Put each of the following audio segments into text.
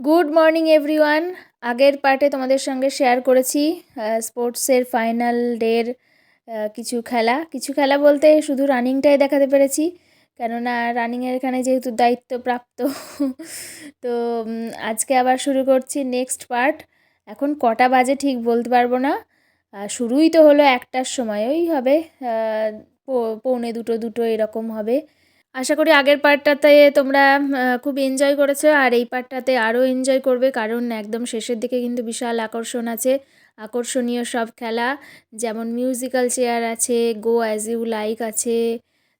Good morning everyone আগের পার্টে তোমাদের সঙ্গে শেয়ার করেছি স্পোর্টসের ফাইনাল ডের কিছু খেলা। কিছু খেলা বলতে শুধু রানিংটাই দেখাতে পেরেছি, কেননা রানিংয়ের এখানে যেহেতু দায়িত্বপ্রাপ্ত, তো আজকে আবার শুরু করছি নেক্সট পার্ট এখন কটা বাজে ঠিক বলতে পারব না। শুরুই তো হলো একটার সময়, ওই হবে পৌনে দুটো দুটো এরকম হবে। আশা করি আগের পার্টটাতে তোমরা খুব এনজয় করেছ আর এই পার্টটাতে আরও এনজয় করবে কারণ একদম শেষের দিকে কিন্তু বিশাল আকর্ষণ আছে। আকর্ষণীয় সব খেলা, যেমন মিউজিক্যাল চেয়ার আছে গো অ্যাজ ইউ লাইক আছে,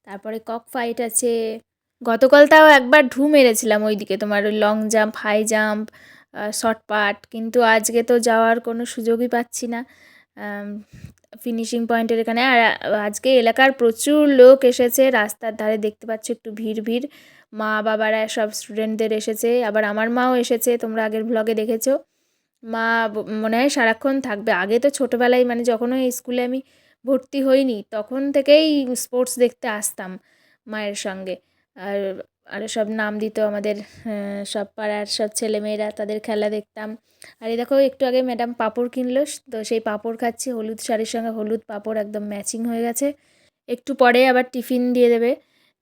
তারপরে কক ফাইট আছে। গতকাল তাও একবার ঢু মেরেছিলাম ওইদিকে তোমার ওই long jump high jump shot put কিন্তু আজকে তো যাওয়ার কোনো সুযোগই পাচ্ছি না। ফিনিশিং পয়েন্টের এখানে। আর আজকে এলাকার প্রচুর লোক এসেছে, রাস্তার ধারে দেখতে পাচ্ছ একটু ভিড় ভিড়। মা বাবারা সব স্টুডেন্টদের এসেছে, আবার আমার মাও এসেছে, তোমরা আগের ব্লগে দেখেছ। মা মনে হয় সারাক্ষণ থাকবে। আগে তো ছোটোবেলায় মানে যখন ওই স্কুলে আমি ভর্তি হইনি, তখন থেকেই স্পোর্টস দেখতে আসতাম মায়ের সঙ্গে। আর আর সব নাম দিত আমাদের সব পাড়ার সব ছেলেমেয়েরা তাদের খেলা দেখতাম। আর এই দেখো, একটু আগে ম্যাডাম পাঁপড় কিনলো, তো সেই পাঁপড় খাচ্ছি, হলুদ শাড়ির সঙ্গে হলুদ পাঁপড় একদম ম্যাচিং হয়ে গেছে। একটু পরে আবার টিফিন দিয়ে দেবে।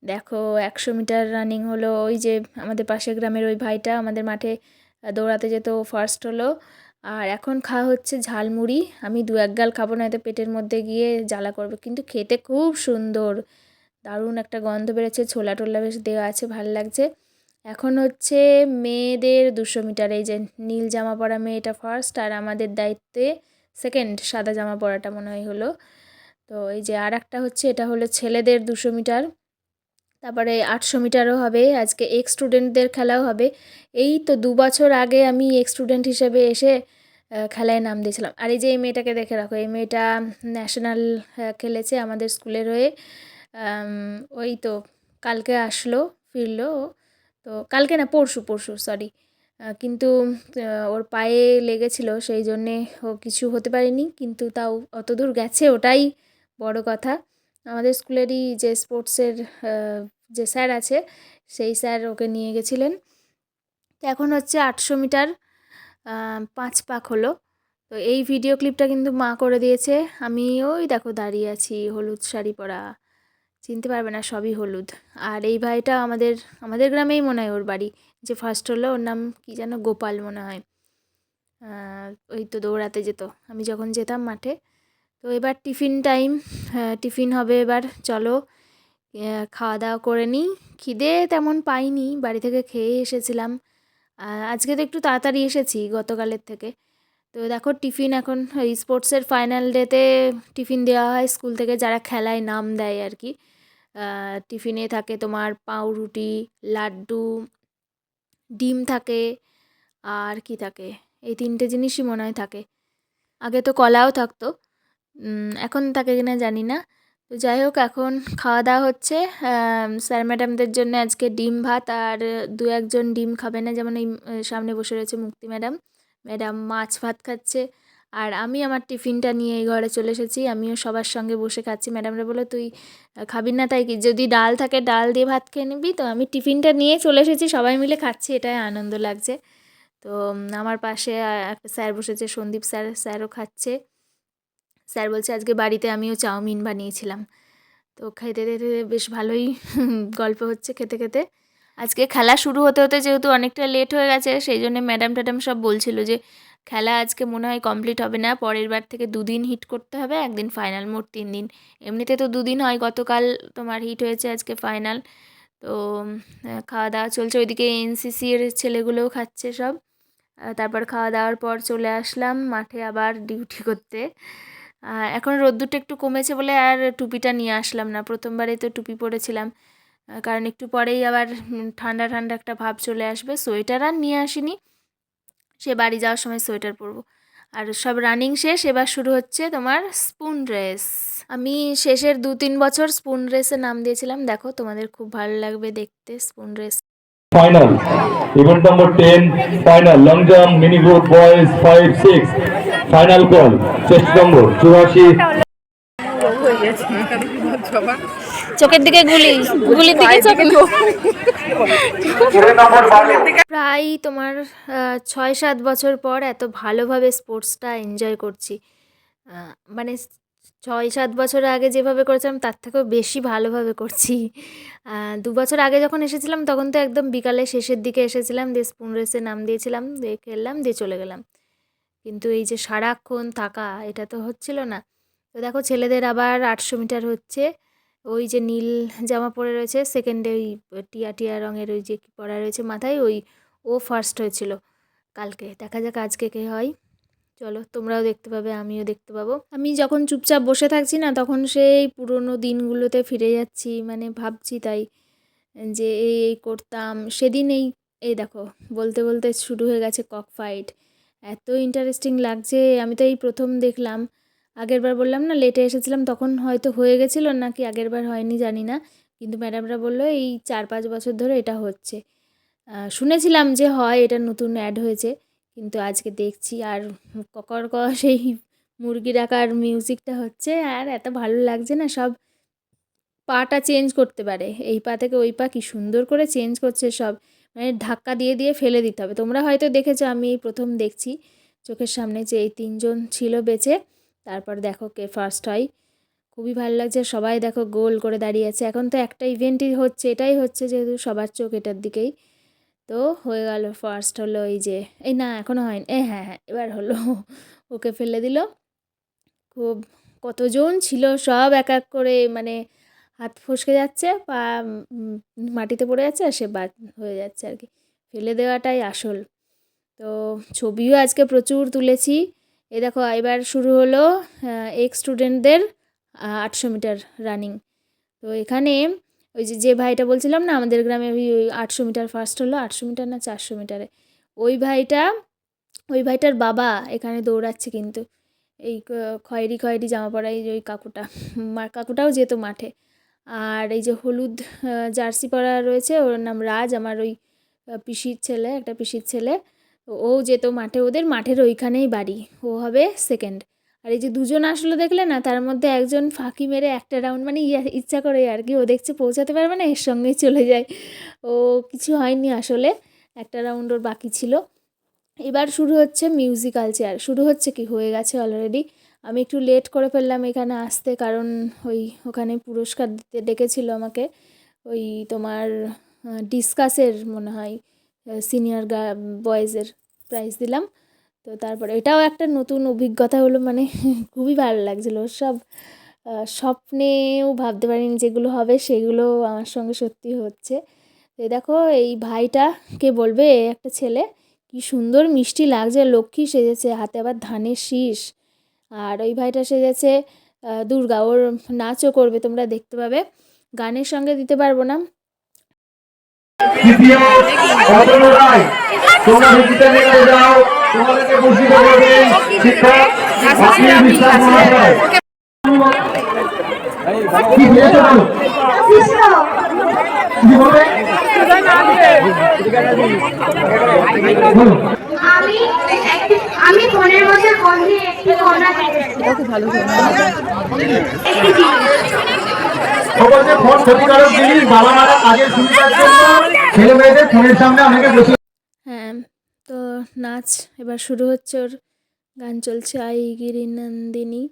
দেখো, একশো মিটার রানিং হলো, ওই যে আমাদের পাশের গ্রামের ওই ভাইটা আমাদের মাঠে দৌড়াতে যেত ফার্স্ট হলো। আর এখন খাওয়া হচ্ছে ঝালমুড়ি, আমি দু এক গাল খাব না এতে পেটের মধ্যে গিয়ে জ্বালা করবে। কিন্তু খেতে খুব সুন্দর। দারুণ একটা গন্ধ বেড়েছে ছোলা টোলা বেশ দেওয়া আছে, ভালো লাগছে। এখন হচ্ছে মেয়েদের দুশো মিটার, এই যে নীল জামা পরা মেয়েটা ফার্স্ট আর আমাদের দায়িত্বে সেকেন্ড সাদা জামা পরাটা মনে হয় হলো। তো এই যে আর একটা হচ্ছে, এটা হলো ছেলেদের দুশো মিটার, তারপরে আটশো মিটারও হবে, আজকে এক্স স্টুডেন্টদের খেলাও হবে। এই তো দু বছর আগে আমি এক্স স্টুডেন্ট হিসেবে এসে খেলায় নাম দিয়েছিলাম। আর এই যে এই মেয়েটাকে দেখে রাখো, এই মেয়েটা ন্যাশনাল খেলেছে আমাদের স্কুলের হয়ে। ওই তো কালকে আসলো, ফিরলো। তো কালকে না পরশু পরশু সরি কিন্তু ওর পায়ে লেগেছিল, সেই জন্যে ও কিছু হতে পারেনি, কিন্তু তাও অত দূর গেছে ওটাই বড় কথা। আমাদের স্কুলেরই যে স্পোর্টসের যে স্যার আছে, সেই স্যার ওকে নিয়ে গেছিলেন। এখন হচ্ছে আটশো মিটার পাঁচ পাক হলো। তো এই ভিডিও ক্লিপটা কিন্তু মা করে দিয়েছে। আমি ওই দেখো দাঁড়িয়ে আছি, হলুদ শাড়ি পরা। চিনতে পারবে না, সবই হলুদ। আর এই ভাইটা আমাদের আমাদের গ্রামেই মনে হয় ওর বাড়ি, যে ফার্স্ট হলো ওর নাম কি যেন গোপাল মনে হয়। ওই তো দৌড়াতে যেত। আমি যখন যেতাম মাঠে, তো এবার টিফিন টাইম টিফিন হবে এবার, চলো খাওয়া দাওয়া করে নিই। খিদে তেমন পাইনি, বাড়ি থেকে খেয়ে এসেছিলাম। আজকে তো একটু তাড়াতাড়ি এসেছি গতকালের থেকে। তো দেখো টিফিন এখন স্পোর্টসের ফাইনাল ডেতে টিফিন দেওয়া হয়, স্কুল থেকে যারা খেলায় নাম দেয় আর কি। টিফিনে থাকে তোমার পাউরুটি, লাড্ডু, ডিম থাকে, আর কি থাকে? এই তিনটে জিনিসই মনে হয় থাকে। আগে তো কলাও থাকতো। এখন থাকে কিনা জানি না। তো যাই হোক, এখন খাওয়া দাওয়া হচ্ছে। স্যার ম্যাডামদের জন্য আজকে ডিম ভাত, আর দু একজন ডিম খাবে না, যেমন এই, সামনে বসে রয়েছে মুক্তি ম্যাডাম। ম্যাডাম মাছ ভাত খাচ্ছে। আর আমি আমার টিফিনটা নিয়ে এই ঘরে চলে এসেছি। আমিও সবার সঙ্গে বসে খাচ্ছি। ম্যাডামরা বলে তুই খাবি না, তাই কি? যদি ডাল থাকে, ডাল দিয়ে ভাত খেয়ে নিবি? তো আমি টিফিনটা নিয়ে চলে এসেছি। সবাই মিলে খাচ্ছি, এটাই আনন্দ লাগছে। তো আমার পাশে একটা স্যার বসেছে, সন্দীপ স্যার। স্যারও খাচ্ছে। স্যার বলছে, আজকে বাড়িতে আমিও চাউমিন বানিয়েছিলাম। তো খেতে খেতে বেশ ভালোই গল্প হচ্ছে খেতে খেতে। আজকে খেলা শুরু হতে হতে যেহেতু অনেকটা লেট হয়ে গেছে, সেই জন্য ম্যাডাম ট্যাডাম সব বলছিল যে খেলা আজকে মনে হয় কমপ্লিট হবে না, পরের বার থেকে দুদিন হিট করতে হবে, একদিন ফাইনাল মোট তিন দিন। এমনিতে তো দুদিন হয়, গতকাল তোমার হিট হয়েছে আজকে ফাইনাল তো খাওয়া দাওয়া চলছে, ওইদিকে এনসিসি এর ছেলেগুলোও খাচ্ছে সব। তারপর খাওয়া দাওয়ার পর চলে আসলাম মাঠে আবার ডিউটি করতে। এখন রোদ্দুরটা একটু কমেছে বলে আর টুপিটা নিয়ে আসলাম না, প্রথমবারে তো টুপি পরেছিলাম। কারণ একটু পরেই আবার ঠান্ডা ঠান্ডা একটা ভাব চলে আসবে, সোয়েটার আর নিয়ে আসিনি। সে বাড়ি যাওয়ার সময় সোয়েটার পরবো আর সব রানিং শেষ এবার শুরু হচ্ছে তোমার স্পুন রেস আমি শেষের দু তিন বছর স্পুন রেসে নাম দিয়েছিলাম দেখো তোমাদের খুব ভালো লাগবে দেখতে spoon race Final. Event number 10, final. Long jump, mini group, boys 5, 6. Final call. Chest number 84. চোখের দিকে গুলি গুলির দিকে প্রায় তোমার ছয় সাত বছর পর এত ভালোভাবে স্পোর্টসটা এনজয় করছি। মানে ছয় সাত বছর আগে যেভাবে করেছিলাম তার থেকেও বেশি ভালোভাবে করছি। দু বছর আগে যখন এসেছিলাম তখন তো একদম বিকালে শেষের দিকে এসেছিলাম দিয়ে স্পুন রেসে নাম দিয়েছিলাম দিয়ে খেললাম দিয়ে চলে গেলাম। কিন্তু এই যে সারাক্ষণ থাকা এটা তো হচ্ছিল না। তো দেখো ছেলেদের আবার আটশো মিটার হচ্ছে। ওই যে নীল জামা পরে রয়েছে সেকেন্ডে ওই টিয়া টিয়া রঙের ওই যে পরা রয়েছে মাথায়, ওই ও ফার্স্ট হয়েছিল। কালকে, দেখা যাক আজকে কে হয়। চলো, তোমরাও দেখতে পাবে, আমিও দেখতে পাবো। আমি যখন চুপচাপ বসে থাকছি না, তখন সেই পুরোনো দিনগুলোতে ফিরে যাচ্ছি মানে ভাবছি তাই, যে এই এই করতাম। সেদিন এই এই দেখো, বলতে বলতে শুরু হয়ে গেছে কক ফাইট এত ইন্টারেস্টিং লাগছে, আমি তো এই প্রথম দেখলাম। আগেরবার বললাম না লেটে এসেছিলাম, তখন হয়তো হয়ে গেছিল, নাকি আগেরবার হয়নি জানি না। কিন্তু ম্যাডামরা বলল, এই চার পাঁচ বছর ধরে এটা হচ্ছে। শুনেছিলাম যে হয়, এটা নতুন অ্যাড হয়েছে, কিন্তু আজকে দেখছি, আর ককর ক সেই মুরগি ডাকার মিউজিকটা হচ্ছে, আর এত ভালো লাগছে না, সব পাটা চেঞ্জ করতে পারে। এই পা থেকে ওই পা কি সুন্দর করে চেঞ্জ করছে সব। মানে ধাক্কা দিয়ে দিয়ে ফেলে দিতে হবে। তোমরা হয়তো দেখেছ, আমি প্রথম দেখছি, চোখের সামনে যে এই তিনজন ছিল বেঁচে। তারপর দেখো কে ফার্স্ট হয়। খুবই ভালো লাগছে, সবাই দেখো গোল করে দাঁড়িয়ে আছে। এখন তো একটা ইভেন্টই হচ্ছে, এটাই হচ্ছে যেহেতু সবার চোখ এটার দিকেই। তো হয়ে গেল ফার্স্ট হলো এই যে, এই না এখনও হয়নি, এ হ্যাঁ হ্যাঁ এবার হলো, ওকে ফেলে দিল। খুব, কতজন ছিল, সব এক এক করে মানে হাত ফসকে যাচ্ছে, পা মাটিতে পড়ে যাচ্ছে, আর সে বাদ হয়ে যাচ্ছে আর কি। ফেলে দেওয়াটাই আসল। তো ছবিও আজকে প্রচুর তুলেছি। এই দেখো, এবার শুরু হলো এক্স স্টুডেন্টদের আটশো মিটার রানিং। তো এখানে ওই যে যে ভাইটা বলছিলাম না, আমাদের গ্রামে ওই আটশো মিটার ফার্স্ট হলো, আটশো মিটার না চারশো মিটারে ওই ভাইটা, ওই ভাইটার বাবা এখানে দৌড়াচ্ছে কিন্তু। এই খয়েরি খয়েরি জামা পরা এই যে ওই কাকুটা কাকুটাও যেত মাঠে। আর এই যে হলুদ জার্সি পরা রয়েছে, ওর নাম রাজ, আমার ওই পিসির ছেলে, একটা পিসির ছেলে। তো ও যেত মাঠে, ওদের মাঠের ওইখানেই বাড়ি, ও হবে সেকেন্ড আর এই যে দুজন আসলো দেখলে না, তার মধ্যে একজন ফাঁকি মেরে একটা রাউন্ড মানে ইচ্ছা করে আর কি, ও দেখছে পৌঁছাতে পারবে না, এর সঙ্গেই চলে যায়। ও কিছু হয়নি আসলে, একটা রাউন্ড ওর বাকি ছিল। এবার শুরু হচ্ছে মিউজিক্যাল চেয়ার শুরু হচ্ছে কি, হয়ে গেছে অলরেডি আমি একটু লেট করে ফেললাম এখানে আসতে, কারণ ওই ওখানে পুরস্কার দিতে ডেকেছিল আমাকে, ওই তোমার ডিসকাসের মনে হয়। সিনিয়র গা বয়েজের প্রাইজ দিলাম। তো তারপরে এটাও একটা নতুন অভিজ্ঞতা হলো মানে খুবই ভালো লাগছিল। সব স্বপ্নেও ভাবতে পারিনি যেগুলো হবে, সেগুলো আমার সঙ্গে সত্যি হচ্ছে। এই দেখো, এই ভাইটা কে বলবে? একটা ছেলে। কি সুন্দর মিষ্টি লাগছে, লক্ষ্মী সেজেছে, হাতে আবার ধানের শীষ। আর ওই ভাইটা সেজেছে দুর্গা। ওর নাচও করবে, তোমরা দেখতে পাবে। গানের সঙ্গে দিতে পারব না। তৃতীয় অতনু রায়। তোমরা ভিত্তিতে নেমে যাও, তোমাদেরকে পুরস্কৃত করবেন শিক্ষক বাকি বিশ্বাস মহাশয়। কি হয়েছে বলো? কি বলবে বলো। আমি আমি বছর বন্ধে একটি কন্যা পেয়েছি একটি জিনিস। সকলকে ফোন ক্ষতিকারক জিনিস বাবা মারা কাজের সুবিধার জন্য ছেলে মেয়েদের ফোনের সামনে অনেকে বসে হ্যাঁ তো নাচ এবার শুরু হচ্ছে ওর গান চলছে আই গিরি নন্দিনী।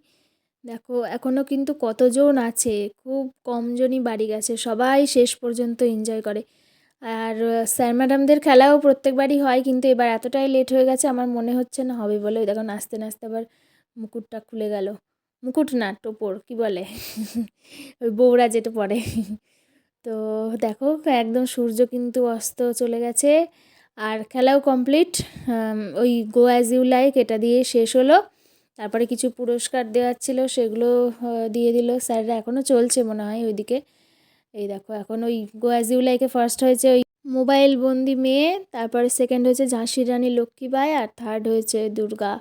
দেখো এখনও কিন্তু কতজন আছে? খুব কমজনই বাড়ি গেছে সবাই শেষ পর্যন্ত এনজয় করে। আর স্যার ম্যাডামদের খেলাও প্রত্যেকবারই হয়, কিন্তু এবার এতটাই লেট হয়ে গেছে, আমার মনে হচ্ছে না হবে বলে। দেখো নাচতে নাচতে আবার মুকুটটা খুলে গেল। মুকুট না, টোপর, কি বলে? ওই বউরা যেটা পরে। তো দেখো, একদম সূর্য কিন্তু অস্ত চলে গেছে। আর খেলাও কমপ্লিট ওই গো অ্যাজ ইউ লাইক এটা দিয়ে শেষ হলো। তারপরে কিছু পুরস্কার দেওয়ার ছিল, সেগুলো দিয়ে দিল। স্যাররা এখনও চলছে মনে হয় ওইদিকে। এই দেখো এখন ওই গো অ্যাজ ইউ লাইকে ফার্স্ট হয়েছে ওই মোবাইল বন্দি মেয়ে তারপরে সেকেন্ড হয়েছে ঝাঁসির রানী লক্ষ্মীবাই আর থার্ড হয়েছে দুর্গা।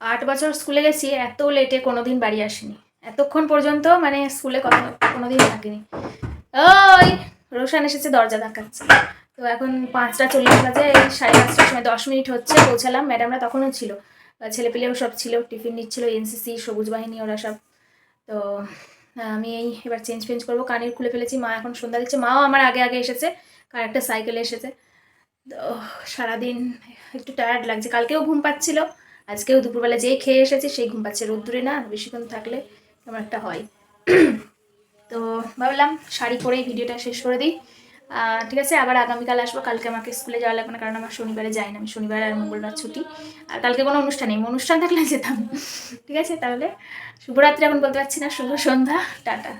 আট বছর স্কুলে গেছি এত লেটে কোনোদিন বাড়ি আসিনি। এতক্ষণ পর্যন্ত মানে স্কুলে কোনোদিন থাকেনি। ওই, রোশান এসেছে দরজা ধাক্কাচ্ছে। তো এখন পাঁচটা চল্লিশ বাজে, এই সাড়ে পাঁচটার সময় দশ মিনিট হচ্ছে, পৌঁছালাম, ম্যাডামরা তখনও ছিল। ছেলেপিলেও সব ছিল, টিফিন নিচ্ছিল, এনসিসি, সবুজ বাহিনী, ওরা সব। তো আমি এই এবার চেঞ্জ ফেঞ্জ করব, কানের খুলে ফেলেছি, মা এখন সন্ধ্যা দিচ্ছে, মাও আমার আগে আগে এসেছে, কার একটা সাইকেলে এসেছে। তো, সারাদিন একটু টায়ার্ড লাগছে, কালকেও ঘুম পাচ্ছিল, আজকেও দুপুরবেলা যেই খেয়ে এসেছি, সেই ঘুম পাচ্ছে, রোদ্দুরে না, বেশিক্ষণ থাকলে কেমন একটা হয়। তো ভাবলাম শাড়ি পরেই ভিডিওটা শেষ করে দিই। ঠিক আছে, আবার আগামীকাল আসব। কালকে আমাকে স্কুলে যাওয়া লাগবে না, কারণ আমার শনিবারে যাই না। আমি শনিবার আর মঙ্গলবার ছুটি। আর কালকে কোনো অনুষ্ঠান নেই। অনুষ্ঠান থাকলে যেতাম। ঠিক আছে, তাহলে শুভরাত্রি। এখন বলতে পারছি না। শুভ সন্ধ্যা। টাটা।